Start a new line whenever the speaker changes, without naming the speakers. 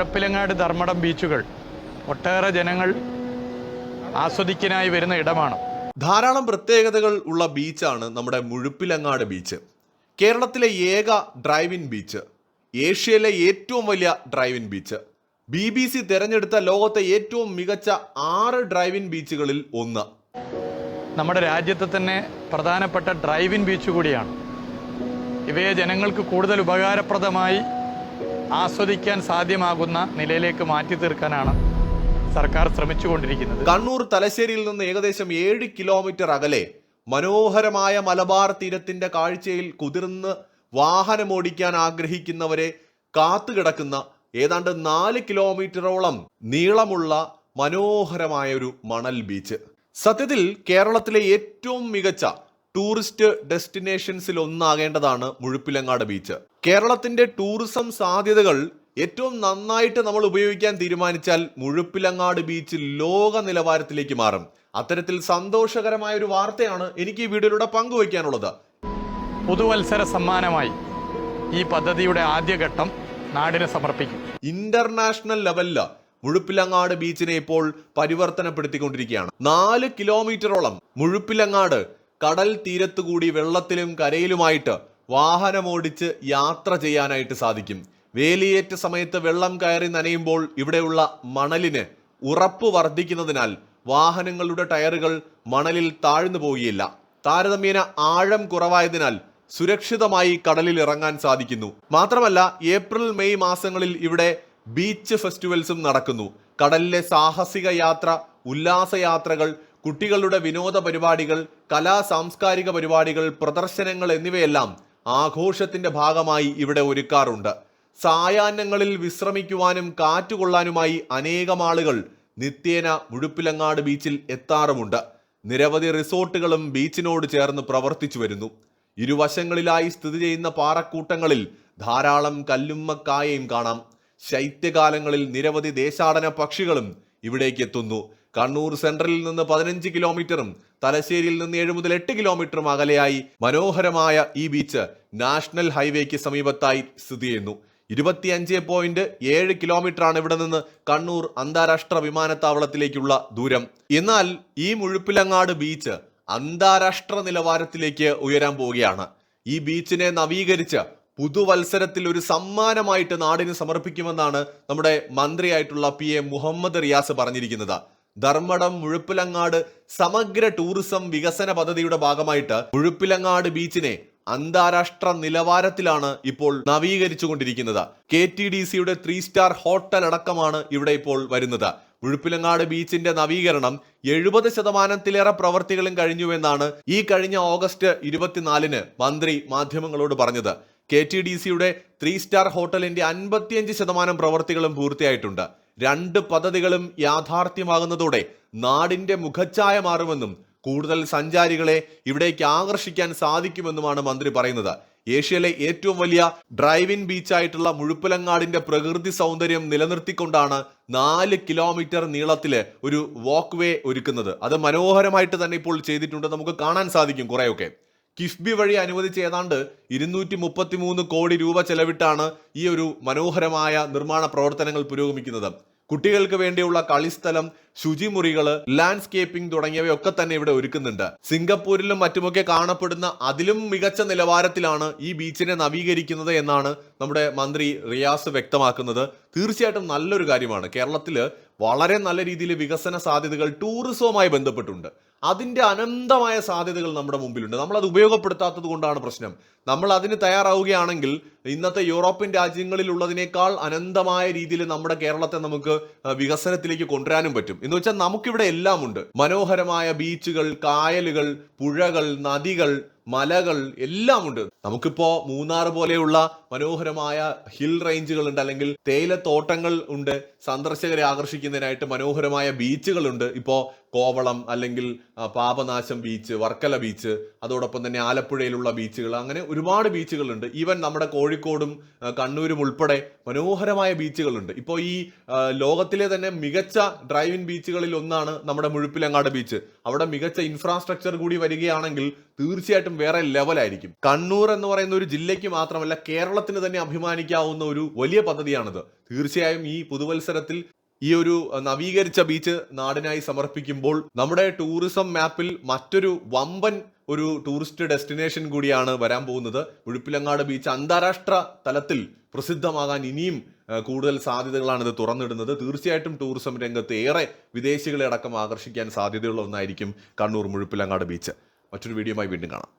മുഴപ്പിലങ്ങാട് ധർമ്മടം ബീച്ചുകൾ ഒട്ടേറെ ജനങ്ങൾ ആസ്വദിക്കാനായി വരുന്ന ഇടമാണ്.
ധാരാളം പ്രത്യേകതകൾ ഉള്ള ബീച്ചാണ് നമ്മുടെ മുഴുപ്പിലങ്ങാട് ബീച്ച്. കേരളത്തിലെ ഏക ഡ്രൈവിൻ ബീച്ച്. ഏഷ്യയിലെ ഏറ്റവും വലിയ drive in beach. B B C തിരഞ്ഞെടുത്ത ലോകത്തെ ഏറ്റവും മികച്ച ആറ് ഡ്രൈവിൻ ബീച്ചുകളിൽ ഒന്ന്.
നമ്മുടെ രാജ്യത്തെ തന്നെ പ്രധാനപ്പെട്ട ഡ്രൈവിൻ ബീച്ച് കൂടിയാണ്. ഇവയെ ജനങ്ങൾക്ക് കൂടുതൽ ഉപകാരപ്രദമായി ആസ്വദിക്കാൻ സാധ്യമാകുന്ന നിലയിലേക്ക് മാറ്റി തീർക്കാനാണ് സർക്കാർ ശ്രമിച്ചുകൊണ്ടിരിക്കുന്നത്.
കണ്ണൂർ തലശ്ശേരിയിൽ നിന്ന് ഏകദേശം ഏഴ് കിലോമീറ്റർ അകലെ മനോഹരമായ മലബാർ തീരത്തിന്റെ കാഴ്ചയിൽ കുതിർന്ന് വാഹനമോടിക്കാൻ ആഗ്രഹിക്കുന്നവരെ കാത്തുകിടക്കുന്ന ഏതാണ്ട് നാല് കിലോമീറ്ററോളം നീളമുള്ള മനോഹരമായ ഒരു മണൽ ബീച്ച്. സത്യത്തിൽ കേരളത്തിലെ ഏറ്റവും മികച്ച ടൂറിസ്റ്റ് ഡെസ്റ്റിനേഷൻസിൽ ഒന്നാകേണ്ടതാണ് മുഴുപ്പിലങ്ങാട് ബീച്ച്. കേരളത്തിന്റെ ടൂറിസം സാധ്യതകൾ ഏറ്റവും നന്നായിട്ട് നമ്മൾ ഉപയോഗിക്കാൻ തീരുമാനിച്ചാൽ മുഴുപ്പിലങ്ങാട് ബീച്ച് ലോക നിലവാരത്തിലേക്ക് മാറും. അത്തരത്തിൽ സന്തോഷകരമായ ഒരു വാർത്തയാണ് എനിക്ക് ഈ വീഡിയോയിലൂടെ പങ്കുവയ്ക്കാനുള്ളത്.
പുതുവത്സര സമ്മാനമായി ഈ പദ്ധതിയുടെ ആദ്യഘട്ടം നാടിന് സമർപ്പിക്കും.
ഇന്റർനാഷണൽ ലെവലിൽ മുഴുപ്പിലങ്ങാട് ബീച്ചിനെ ഇപ്പോൾ പരിവർത്തനപ്പെടുത്തിക്കൊണ്ടിരിക്കുകയാണ്. നാല് കിലോമീറ്ററോളം മുഴുപ്പിലങ്ങാട് കടൽ തീരത്തുകൂടി വെള്ളത്തിലും കരയിലുമായിട്ട് വാഹനമോടിച്ച് യാത്ര ചെയ്യാനായിട്ട് സാധിക്കും. വേലിയേറ്റ സമയത്ത് വെള്ളം കയറി നനയുമ്പോൾ ഇവിടെയുള്ള മണലിന് ഉറപ്പ് വർദ്ധിക്കുന്നതിനാൽ വാഹനങ്ങളുടെ ടയറുകൾ മണലിൽ താഴ്ന്നു പോവുകയില്ല. താരതമ്യേന ആഴം കുറവായതിനാൽ സുരക്ഷിതമായി കടലിൽ ഇറങ്ങാൻ സാധിക്കുന്നു. മാത്രമല്ല ഏപ്രിൽ മെയ് മാസങ്ങളിൽ ഇവിടെ ബീച്ച് ഫെസ്റ്റിവൽസും നടക്കുന്നു. കടലിലെ സാഹസിക യാത്ര ഉല്ലാസയാത്രകൾ കുട്ടികളുടെ വിനോദ പരിപാടികൾ കലാ സാംസ്കാരിക പരിപാടികൾ പ്രദർശനങ്ങൾ എന്നിവയെല്ലാം ആഘോഷത്തിന്റെ ഭാഗമായി ഇവിടെ ഒരുക്കാറുണ്ട്. സായാഹ്നങ്ങളിൽ വിശ്രമിക്കുവാനും കാറ്റുകൊള്ളാനുമായി അനേകം ആളുകൾ നിത്യേന മുഴുപ്പിലങ്ങാട് ബീച്ചിൽ എത്താറുമുണ്ട്. നിരവധി റിസോർട്ടുകളും ബീച്ചിനോട് ചേർന്ന് പ്രവർത്തിച്ചു വരുന്നു. ഇരുവശങ്ങളിലായി സ്ഥിതി ചെയ്യുന്ന പാറക്കൂട്ടങ്ങളിൽ ധാരാളം കല്ലുമ്മക്കായയും കാണാം. ശൈത്യകാലങ്ങളിൽ നിരവധി ദേശാടന പക്ഷികളും ഇവിടേക്ക് എത്തുന്നു. കണ്ണൂർ സെൻട്രലിൽ നിന്ന് പതിനഞ്ച് കിലോമീറ്ററും തലശ്ശേരിയിൽ നിന്ന് ഏഴ് മുതൽ എട്ട് കിലോമീറ്ററും അകലെയായി മനോഹരമായ ഈ ബീച്ച് നാഷണൽ ഹൈവേക്ക് സമീപത്തായി സ്ഥിതി ചെയ്യുന്നു. ഇരുപത്തിയഞ്ച് പോയിന്റ് ഏഴ് കിലോമീറ്ററാണ് ഇവിടെ നിന്ന് കണ്ണൂർ അന്താരാഷ്ട്ര വിമാനത്താവളത്തിലേക്കുള്ള ദൂരം. എന്നാൽ ഈ മുഴുപ്പിലങ്ങാട് ബീച്ച് അന്താരാഷ്ട്ര നിലവാരത്തിലേക്ക് ഉയരാൻ പോവുകയാണ്. ഈ ബീച്ചിനെ നവീകരിച്ച് പുതുവത്സരത്തിൽ ഒരു സമ്മാനമായിട്ട് നാടിന് സമർപ്പിക്കുമെന്നാണ് നമ്മുടെ മന്ത്രിയായിട്ടുള്ള പി എ മുഹമ്മദ് റിയാസ് പറഞ്ഞിരിക്കുന്നത്. ധർമ്മടം മുഴുപ്പിലങ്ങാട് സമഗ്ര ടൂറിസം വികസന പദ്ധതിയുടെ ഭാഗമായിട്ട് മുഴുപ്പിലങ്ങാട് ബീച്ചിനെ അന്താരാഷ്ട്ര നിലവാരത്തിലാണ് ഇപ്പോൾ നവീകരിച്ചുകൊണ്ടിരിക്കുന്നത്. കെ ടി ഡി സിയുടെ ത്രീ സ്റ്റാർ ഹോട്ടൽ അടക്കമാണ് ഇവിടെ ഇപ്പോൾ വരുന്നത്. മുഴുപ്പിലങ്ങാട് ബീച്ചിന്റെ നവീകരണം എഴുപത് ശതമാനത്തിലേറെ പ്രവർത്തികളും കഴിഞ്ഞുവെന്നാണ് ഈ കഴിഞ്ഞ ഓഗസ്റ്റ് ഇരുപത്തിനാലിന് മന്ത്രി മാധ്യമങ്ങളോട് പറഞ്ഞത്. കെ ടി ഡി സിയുടെ ത്രീ സ്റ്റാർ ഹോട്ടലിന്റെ അൻപത്തിയഞ്ച് ശതമാനം പ്രവർത്തികളും പൂർത്തിയായിട്ടുണ്ട്. രണ്ട് പദ്ധതികളും യാഥാർത്ഥ്യമാകുന്നതോടെ നാടിന്റെ മുഖച്ഛായ മാറുമെന്നും കൂടുതൽ സഞ്ചാരികളെ ഇവിടേക്ക് ആകർഷിക്കാൻ സാധിക്കുമെന്നുമാണ് മന്ത്രി പറയുന്നത്. ഏഷ്യയിലെ ഏറ്റവും വലിയ ഡ്രൈവിൻ ബീച്ചായിട്ടുള്ള മുഴുപ്പിലങ്ങാടിന്റെ പ്രകൃതി സൗന്ദര്യം നിലനിർത്തിക്കൊണ്ടാണ് നാല് കിലോമീറ്റർ നീളത്തിൽ ഒരു വാക്ക് വേ ഒരുക്കുന്നത്. അത് മനോഹരമായിട്ട് തന്നെ ഇപ്പോൾ ചെയ്തിട്ടുണ്ട്. നമുക്ക് കാണാൻ സാധിക്കും കുറെയൊക്കെ. കിഫ്ബി വഴി അനുവദിച്ച ഏതാണ്ട് ഇരുന്നൂറ്റി മുപ്പത്തി മൂന്ന് കോടി രൂപ ചെലവിട്ടാണ് ഈ ഒരു മനോഹരമായ നിർമ്മാണ പ്രവർത്തനങ്ങൾ പുരോഗമിക്കുന്നത്. കുട്ടികൾക്ക് വേണ്ടിയുള്ള കളിസ്ഥലം ശുചിമുറികൾ ലാൻഡ്സ്കേപ്പിംഗ് തുടങ്ങിയവയൊക്കെ തന്നെ ഇവിടെ ഒരുക്കുന്നുണ്ട്. സിംഗപ്പൂരിലും മറ്റുമൊക്കെ കാണപ്പെടുന്ന അതിലും മികച്ച നിലവാരത്തിലാണ് ഈ ബീച്ചിനെ നവീകരിക്കുന്നത് എന്നാണ് നമ്മുടെ മന്ത്രി റിയാസ് വ്യക്തമാക്കുന്നത്. തീർച്ചയായിട്ടും നല്ലൊരു കാര്യമാണ്. കേരളത്തിൽ വളരെ നല്ല രീതിയിൽ വികസന സാധ്യതകൾ ടൂറിസവുമായി ബന്ധപ്പെട്ടുണ്ട്. അതിന്റെ അനന്തമായ സാധ്യതകൾ നമ്മുടെ മുമ്പിലുണ്ട്. നമ്മളത് ഉപയോഗപ്പെടുത്താത്തത് കൊണ്ടാണ് പ്രശ്നം. നമ്മൾ അതിന് തയ്യാറാവുകയാണെങ്കിൽ ഇന്നത്തെ യൂറോപ്യൻ രാജ്യങ്ങളിലുള്ളതിനേക്കാൾ അനന്തമായ രീതിയിൽ നമ്മുടെ കേരളത്തെ നമുക്ക് വികസനത്തിലേക്ക് കൊണ്ടുവരാനും പറ്റും. എന്ന് വെച്ചാൽ നമുക്കിവിടെ എല്ലാം ഉണ്ട് മനോഹരമായ ബീച്ചുകൾ കായലുകൾ പുഴകൾ നദികൾ മലകൾ എല്ലാം ഉണ്ട് നമുക്കിപ്പോ മൂന്നാർ പോലെയുള്ള മനോഹരമായ ഹിൽ റേഞ്ചുകൾ ഉണ്ട് അല്ലെങ്കിൽ തേയിലത്തോട്ടങ്ങൾ ഉണ്ട് സന്ദർശകരെ ആകർഷിക്കുന്നതിനായിട്ട് മനോഹരമായ ബീച്ചുകളുണ്ട്. ഇപ്പോ കോവളം അല്ലെങ്കിൽ പാപനാശം ബീച്ച് വർക്കല ബീച്ച് അതോടൊപ്പം തന്നെ ആലപ്പുഴയിലുള്ള ബീച്ചുകൾ അങ്ങനെ ഒരുപാട് ബീച്ചുകളുണ്ട്. ഈവൻ നമ്മുടെ കോഴിക്കോടും കണ്ണൂരും ഉൾപ്പെടെ മനോഹരമായ ബീച്ചുകളുണ്ട്. ഇപ്പോൾ ഈ ലോകത്തിലെ തന്നെ മികച്ച ഡ്രൈവിൻ ബീച്ചുകളിൽ ഒന്നാണ് നമ്മുടെ മുഴുപ്പിലങ്ങാട് ബീച്ച്. അവിടെ മികച്ച ഇൻഫ്രാസ്ട്രക്ചർ കൂടി വരികയാണെങ്കിൽ തീർച്ചയായിട്ടും വേറെ ലെവലായിരിക്കും കണ്ണൂർ എന്ന് പറയുന്ന ഒരു ജില്ലയ്ക്ക് മാത്രമല്ല കേരളത്തിന് തന്നെ അഭിമാനിക്കാവുന്ന ഒരു വലിയ പദ്ധതിയാണിത്. തീർച്ചയായും ഈ പുതുവത്സരത്തിൽ ഈ ഒരു നവീകരിച്ച ബീച്ച് നാടിനായി സമർപ്പിക്കുമ്പോൾ നമ്മുടെ ടൂറിസം മാപ്പിൽ മറ്റൊരു വമ്പൻ ഒരു ടൂറിസ്റ്റ് ഡെസ്റ്റിനേഷൻ കൂടിയാണ് വരാൻ പോകുന്നത്. ഉഴുപ്പിലങ്ങാട് ബീച്ച് അന്താരാഷ്ട്ര തലത്തിൽ പ്രസിദ്ധമാകാൻ ഇനിയും കൂടുതൽ സാധ്യതകളാണ് ഇത് തുറന്നിടുന്നത്. തീർച്ചയായിട്ടും ടൂറിസം രംഗത്ത് ഏറെ വിദേശികളെ അടക്കം ആകർഷിക്കാൻ സാധ്യതയുള്ള ഒന്നായിരിക്കും കണ്ണൂർ മുഴുപ്പിലങ്ങാട് ബീച്ച്. മറ്റൊരു വീഡിയോയുമായി വീണ്ടും കാണാം.